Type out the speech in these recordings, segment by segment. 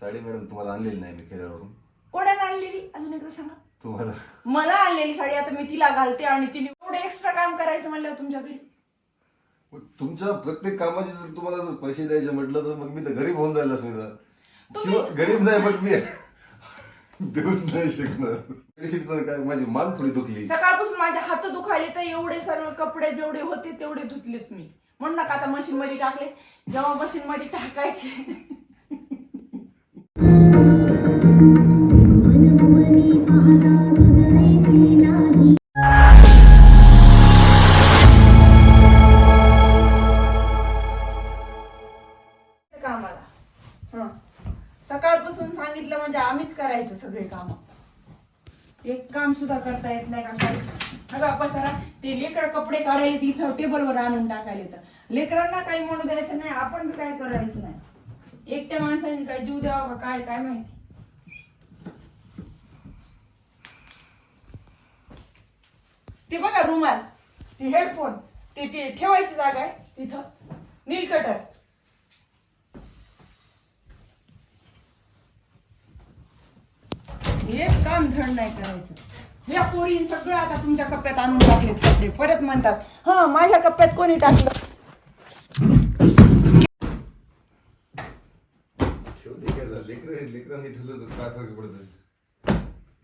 Sari madam तुम्हाला आणलेली नाही मी केरळवरून कोणाला आणलेली? अजून एकदा सांगा. तुम्हाला. मला आणलेली साडी आता मी तिला घालते आणि तिने एवढं एक्स्ट्रा काम करायचं म्हणलं तुमच्या घरी. मग तुमच्या प्रत्येक कामाचे जर तुम्हाला जर पैसे द्यायचे म्हटलं तर मग मी तर गरीब होऊन जायला स्मिता तुम्ही- किंवा गरीब नाही मग मी देऊच नाही शकणार. बेडशीटचं काय माझी मान थोडी दुखली. सकाळपासून माझे हात दुखायले तर एवढे सर्व कपडे जेवढे होते तेवढे धुतलेत मी. म्हणून नका आता मशीन मध्ये टाकले. जेव्हा मशीन मध्ये टाकायचे. कामाला सकाळपासून सांगितलं म्हणजे आम्हीच करायचं सगळे काम. एक काम सुद्धा करता येत नाही का? काय पसारा ते लेकर कपडे काढायला तिथं टेबलवर आणून टाकायला तर लेकरांना काही म्हणू द्यायचं नाही आपण काय करायचं नाही. एकट्या माणसाने काय जीव द्यावा का काय काय माहिती? ते बघा रुमाल ते हेडफोन ते ते ठेवायची जागा आहे तिथं. नीलकटर एक काम धड नाही करायचं. या पोरी सगळं आता तुमच्या कप्प्यात आणून टाकलेत कपडे परत म्हणतात हा माझ्या कप्प्यात कोणी टाकलं?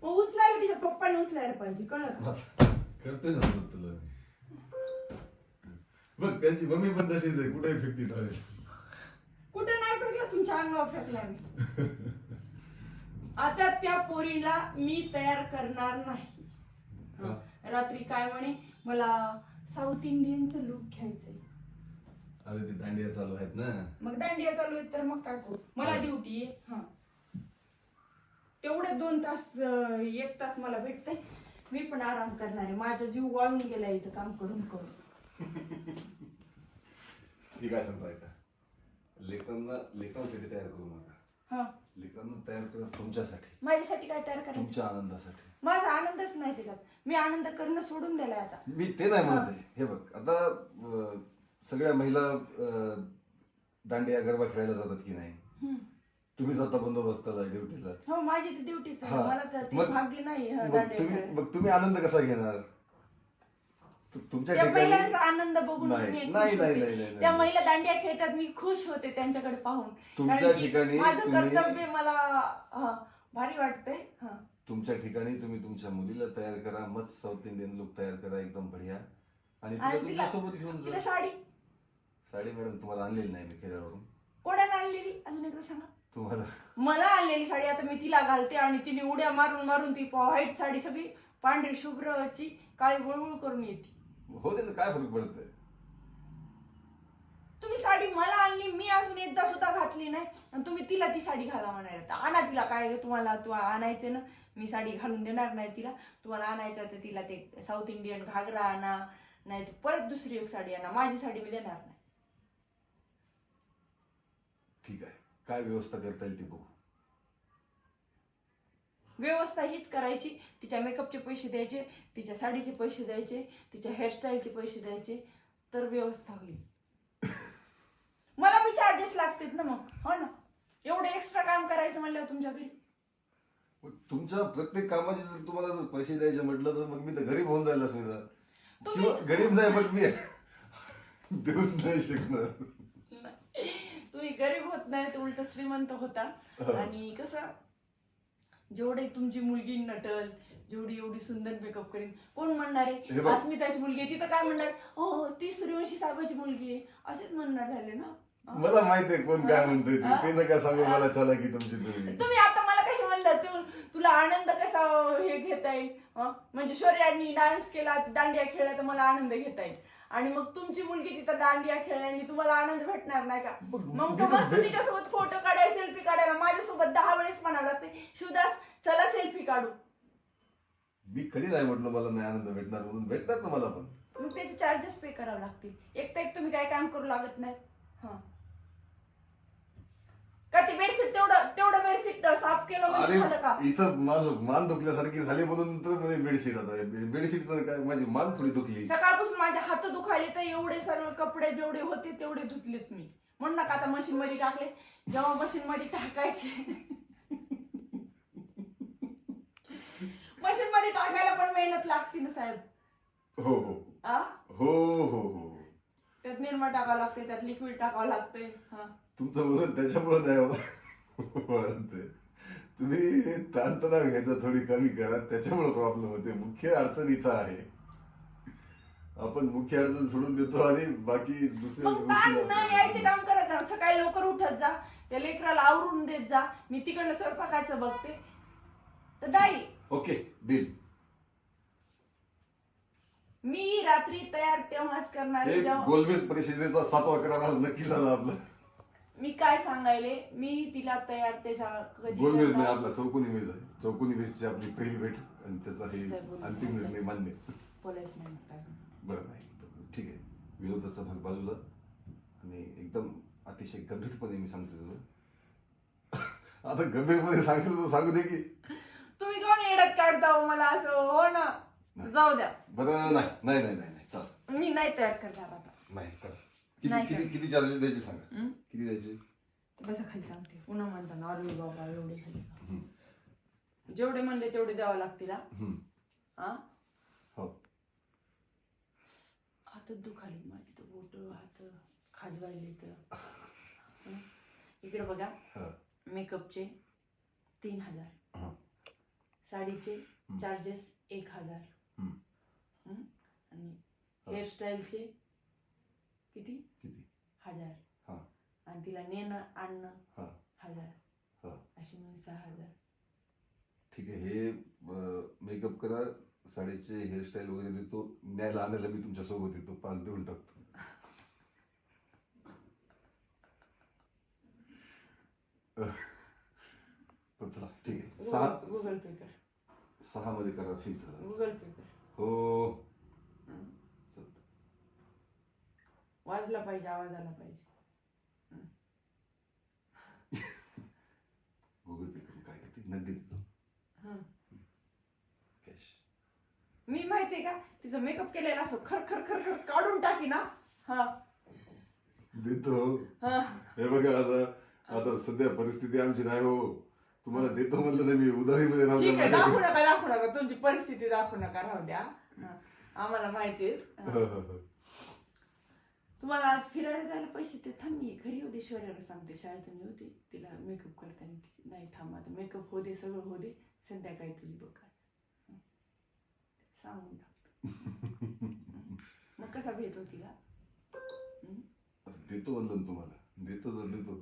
उचलायला तिच्या पप्पाने उचलायला पाहिजे कळलं करतोय ना मदत तुला मी. बघ त्यांची मम्मी पण तशीच आहे कुठे फेकती टावेल कुठं नाही फेकलं तुमच्या अंगावर फेकला मी. आता त्या पोरीला मी तयार करणार नाही? रात्री काय म्हणे मला साऊथ इंडियनचं लुक घ्यायचंय. अरे ते दांडिया चालू आहेत ना. मग दांडिया चालू आहे तर मग काय करू? मला ड्युटी आहे. हा. तेवढे दोन तास अं, एक तास मला भेटतंय. मी पण आराम करणार आहे. माझा जीव वाळून गेला इथं काम करून करून. मी काय सांगतो ऐका. लेकरांना लेकरांसाठी तयार करू नका. हा. लेकरांना तयार करा तुमच्यासाठी. माझ्यासाठी काय तयार करायचं? तुमच्या आनंदासाठी. माझा आनंदच नाही त्याच्यात मी आनंद करणं सोडून दिलाय आता. मी ते नाही म्हणत हे बघ आता अं, सगळ्या महिला अं, दांडिया गरबा खेळायला जातात की नाही? हम्म. तुम्हीच आता बंदोबस्ताला ड्युटीला हो माझी ती ड्युटीच आहे हा. मला तर ते मग- भाग्य नाही हा, मग तुम्ही. मग तुम्ही आनंद कसा घेणार तु- तुमच्या त्या महिलांचा ठिकाणी आनंद बघून नाही, खुश नाही, नाही, होते. नाही, नाही, त्या नाही. महिला दांडिया खेळतात मी खुश होते त्यांच्याकडे पाहून तुमच्या कारण की ठिकाणी माझं तुम्ही- कर्तव्य मला हा, भारी वाटतंय हा. तुमच्या ठिकाणी तुम्ही तुमच्या मुलीला तयार करा मस्त साऊथ इंडियन लुक तयार करा एकदम बढिया आणि तिला आणि तिला तुमच्यासोबत घेऊन तिला जा साडी साडी मॅडम तुम्हाला आणलेली नाही मी केरळवरून कोणाला आणलेली अजून एकदा सांगा तुम्हाला. मला आणलेली साडी आता मी तिला घालते आणि तिने उड्या मारून मारून ती व्हाईट साडी सगळी पांढरी शुभ्रची काळी गुळगुळ करून येते. हो ना काय फरक पडतंय? तुम्ही साडी मला आणली मी अजून एकदा सुद्धा घातली नाही. आणि तुम्ही तिला ती साडी घाला म्हणायला. तर आणा तिला काय तुम्हाला तू आणायचे ना. मी साडी घालून देणार नाही तिला. तुम्हाला आणायचं तर तिला ते साऊथ इंडियन घागरा आणा नाही तर परत दुसरी एक साडी आणा. माझी साडी मी देणार नाही. ठीक आहे. काय व्यवस्था करता येईल ती बघू. व्यवस्था हीच करायची. तिच्या मेकअपचे पैसे द्यायचे तिच्या साडीचे पैसे द्यायचे तिच्या हेअरस्टाईलचे पैसे द्यायचे तर व्यवस्था होईल. मला बी चार्जेस लागतात ना मग. हो ना. एवढं एक्स्ट्रा काम करायचं म्हणल्यावर तुमच्या घरी. मग तुमच्या प्रत्येक कामाचे जर तुम्हाला जर पैसे द्यायचे म्हटलं तर मग मी तर गरीब होऊन जायला स्मिता तुम्ही- किंवा गरीब नाही मग मी देऊच नाही शकणार. तुम्ही गरीब होत नाही तर उलट श्रीमंत होता हो. आणि कसं जेवढे तुमची मुलगी नटल जेवढी एवढी सुंदर मेकअप करेन कोण म्हणणार हे आहे. अस्मिताची मुलगी आहे तिथं काय म्हणणार हो ती सूर्यवंशी साहेबाची मुलगी आहे असेच म्हणणार झाले ना. मला माहीत आहे कोण काय म्हणतंय ते. ते नका सांगू मला चला की तुमची तुम्ही तुम्ही आता तू तुला आनंद कसा हे घेता येईल? म्हणजे शौर्यानी डान्स केला दांडिया खेळला तर मला आनंद घेता येईल. आणि मग तुमची मुलगी तिथं दांडिया खेळल्याने तुम्हाला आनंद भेटणार नाही का? मग- तो मस्त तिच्यासोबत फोटो काढायला सेल्फी काढायला. माझ्यासोबत दहा वेळेस म्हणावं लागते शिवदास चला सेल्फी काढू. मी कधी नाही म्हटलं मला नाही आनंद भेटणार म्हणून. भेटतात ना मला पण. मग त्याचे चार्जेस पे करावे लागतील. एक तर एक तुम्ही काय काम करू लागत नाही. हा का ती बेडशीट तेवढं साफ केलं म्हणजे अरे झालं का? इथं माझं मान दुखल्यासारखी झाली म्हणून तर म्हणजे बेडशीट आता. बेडशीट काय माझी मान थोडी दुखली. सकाळपासून माझे हात दुखायले तर एवढे सर्व कपडे जेवढे होते तेवढे धुतलेत मी. म्हणून नका आता मशीन मध्ये टाकले. जेव्हा मशीन मध्ये टाकायचे. मशीन मध्ये टाकायला पण मेहनत लागते ना साहेब. हो हो. आ? हो हो हो. त्यात निरमा टाकावं लागते त्यात लिक्विड टाकावं लागते. हा. तुमचं वजन त्याच्यामुळे नाही हो. वाढते तुम्ही ताणतणाव घ्यायचा थोडी कमी करा त्याच्यामुळे प्रॉब्लेम होते. मुख्य अडचण इथं आहे. आपण मुख्य अडचण सोडून देतो आणि बाकी दुसऱ्या मग ताण गोष्टी न यायचे काम करत जा. सकाळी लवकर उठत जा. त्या लेकराला आवरून देत जा. मी तिकडलं स्वयंपाकाचं बघते. तर दाई ओके डील मी रात्री तयार तेव्हाच करणार हे जेव्हा गोलमेज परिषदेचा सातवा करार आज नक्की झाला आपला. मी काय सांगायले? मी तिला तयार त्याच्या कधी गोलमेज नाही करणार? आपला चौकोनी मेज आहे. चौकोनी मेजची आपली पहिली भेट आणि त्याचा हे. अंतिम निर्णय मान्य. बोलायचं नाही. बरं नाही. ठीक आहे. विरोधाचा भाग बाजूला. आणि एकदम अतिशय गंभीरपणे मी सांगतो तुला. आता गंभीरपणे सांगितलं तर सांगू दे की. तुम्ही कोण येडत काढता हो मला असं? हो ना? जाऊ द्या. बरं नाही नाही. नाही नाही नाही. चल. मी नाही तयार करणार आता. नाही कर. किती नाही किती चार्जेस द्यायचे सांगा हं? किती द्यायचे बसा खाली सांगते पुन्हा म्हणता नॉर्वे बाबा एवढे खाली हं. जेवढे म्हणले तेवढे द्यावं लागतील हा? हं. हा हो हात दुखाली माझी तर बोट हात खाजवायले तर हं? इकडे बघा हा. मेकअपचे तीन हजार हा. साडीचे चार्जेस एक हजार हं. हं? आणि. हेअरस्टाईलचे किती? किती? हजार. हा. आणि तिला नेणं आणणं हा. हजार. हा. अशी मिळून सहा हजार. ठीक आहे. हे मेकअप करा. साडीचे हेअरस्टाईल वगैरे देतो. न्यायला आणायला मी तुमच्यासोबत येतो. पाच देऊन टाकतो. पण चला ठीक आहे. सहा गुगल पे कर. सहा मध्ये करा. फीस गुगल पे कर. हो. वाजला पाहिजे आवाज आला पाहिजे. गुगल पे करून काय करते? नगदी देतो. हं. कॅश मी माहितीये का? तिचं मेकअप केलेलं असं खर खर खर खर काढून टाकी ना. हा. देतो. हा. हे बघा आता आता सध्या परिस्थिती आमची नाही हो. तुम्हाला देतो म्हणलं ना मी उधारीमध्ये राहू द्या ठीक आहे दाखवू. नका दाखवू नका. तुमची परिस्थिती दाखवू नका राहू द्या. हा. आम्हाला हो. तुम्हाला आज फिरायला जायला पैसे ते थांब. मी घरी होते शहराला सांगते. शाळेतून होते तिला मेकअप करताना नाही थांब आता. मेकअप हो दे सगळं हो दे. संध्याकाळी तुझी बघ आज. सांगून टाकतो. मग कसा भेट होती का देतो म्हणलं ना तुम्हाला. देतो तर देतो.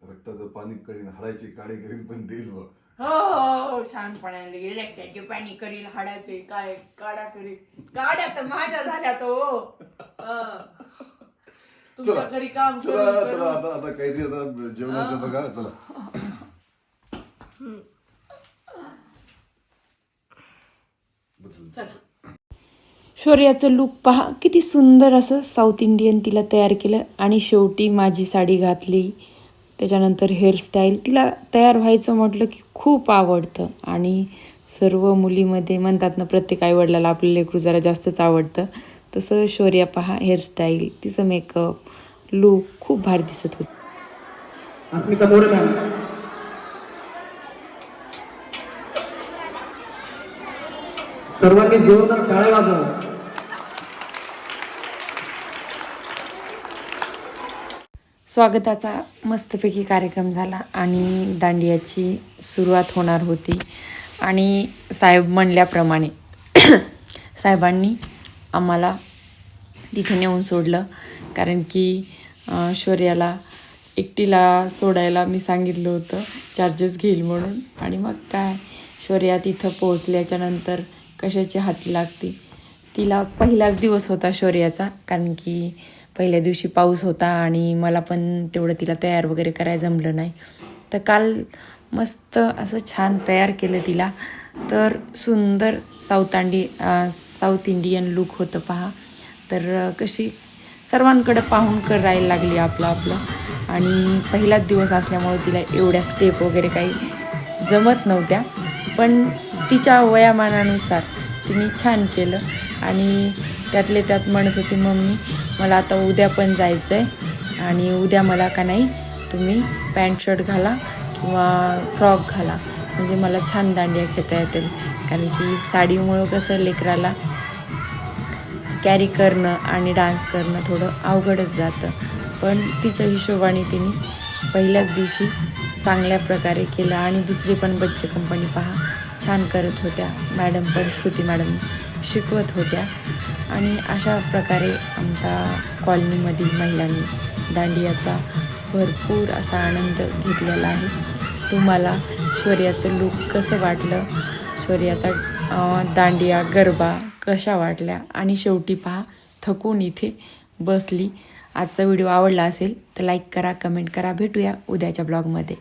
रक्ताचं पाणी करीन हाडायचे काळे करीन पण देईल बा. हो हो हो शहाणपणाने पाणी करील हाडाचे काय काढा करील काड्या तर माझ्या झाल्या तो तुमच्या चला. घरी काम चला करून चला करून. आता आता काहीतरी आता जेवणाचं बघा चला बस. चल शौर्याचं लुक पहा किती सुंदर असं साऊथ इंडियन तिला तयार केलं आणि शेवटी माझी साडी घातली त्याच्यानंतर हेअरस्टाईल तिला तयार व्हायचं म्हटलं की खूप आवडतं. आणि सर्व मुलीमध्ये म्हणतात ना प्रत्येक आईवडिलाला आपलं लेकरू जरा जास्तच आवडतं. तसं शौर्या पहा हेअरस्टाईल तिचं मेकअप लुक खूप भारी दिसत होतं. सर्वांनी जोरदार टाळ्या वाजवा. स्वागताचा मस्तपैकी कार्यक्रम झाला आणि दांडियाची सुरुवात होणार होती. आणि साहेब म्हणल्याप्रमाणे साहेबांनी आम्हाला तिथे नेऊन सोडलं. कारण की शौर्याला एकटीला सोडायला मी सांगितलं होतं. चार्जेस घेईल म्हणून. आणि मग काय? शौर्या तिथं पोहोचल्याच्या नंतर कशाची हाती लागते तिला पहिलाच दिवस होता शौर्याचा. कारण की पहिल्या दिवशी पाऊस होता आणि मला पण तेवढं तिला तयार वगैरे करायला जमलं नाही. तर काल मस्त असं छान तयार केलं तिला. तर सुंदर साऊथ अंडी साऊथ इंडियन लुक होतं पहा. तर कशी सर्वांकडं पाहून करायला लागली आपलं आपलं. आणि पहिलाच दिवस असल्यामुळे तिला एवढ्या स्टेप वगैरे काही जमत नव्हत्या. पण तिच्या वयामानानुसार तिने छान केलं. आणि त्यातले त्यात म्हणत होती मम्मी मला आता उद्या पण जायचं आहे आणि उद्या मला का नाही तुम्ही पॅन्ट शर्ट घाला किंवा फ्रॉक घाला. म्हणजे मला छान दांडिया घेता येतील. कारण की साडीमुळं कसं लेकराला कॅरी करणं आणि डान्स करणं थोडं अवघडच जातं. पण तिच्या हिशोबाने तिने पहिल्याच दिवशी चांगल्या प्रकारे केलं आणि दुसरी पण बच्चे कंपनी पहा छान करत होत्या. मॅडम पण श्रुती मॅडम शिकवत होत्या. आणि अशा प्रकारे आमच्या कॉलनीमधील महिलांनी दांडियाचा भरपूर असा आनंद घेतलेला आहे. तुम्हाला शौर्याचं लूक कसं वाटलं? शौर्याचा दांडिया गरबा कशा वाटल्या? आणि शेवटी पहा थकून इथे बसली. आजचा व्हिडिओ आवडला असेल तर लाईक करा कमेंट करा. भेटूया उद्याच्या ब्लॉगमध्ये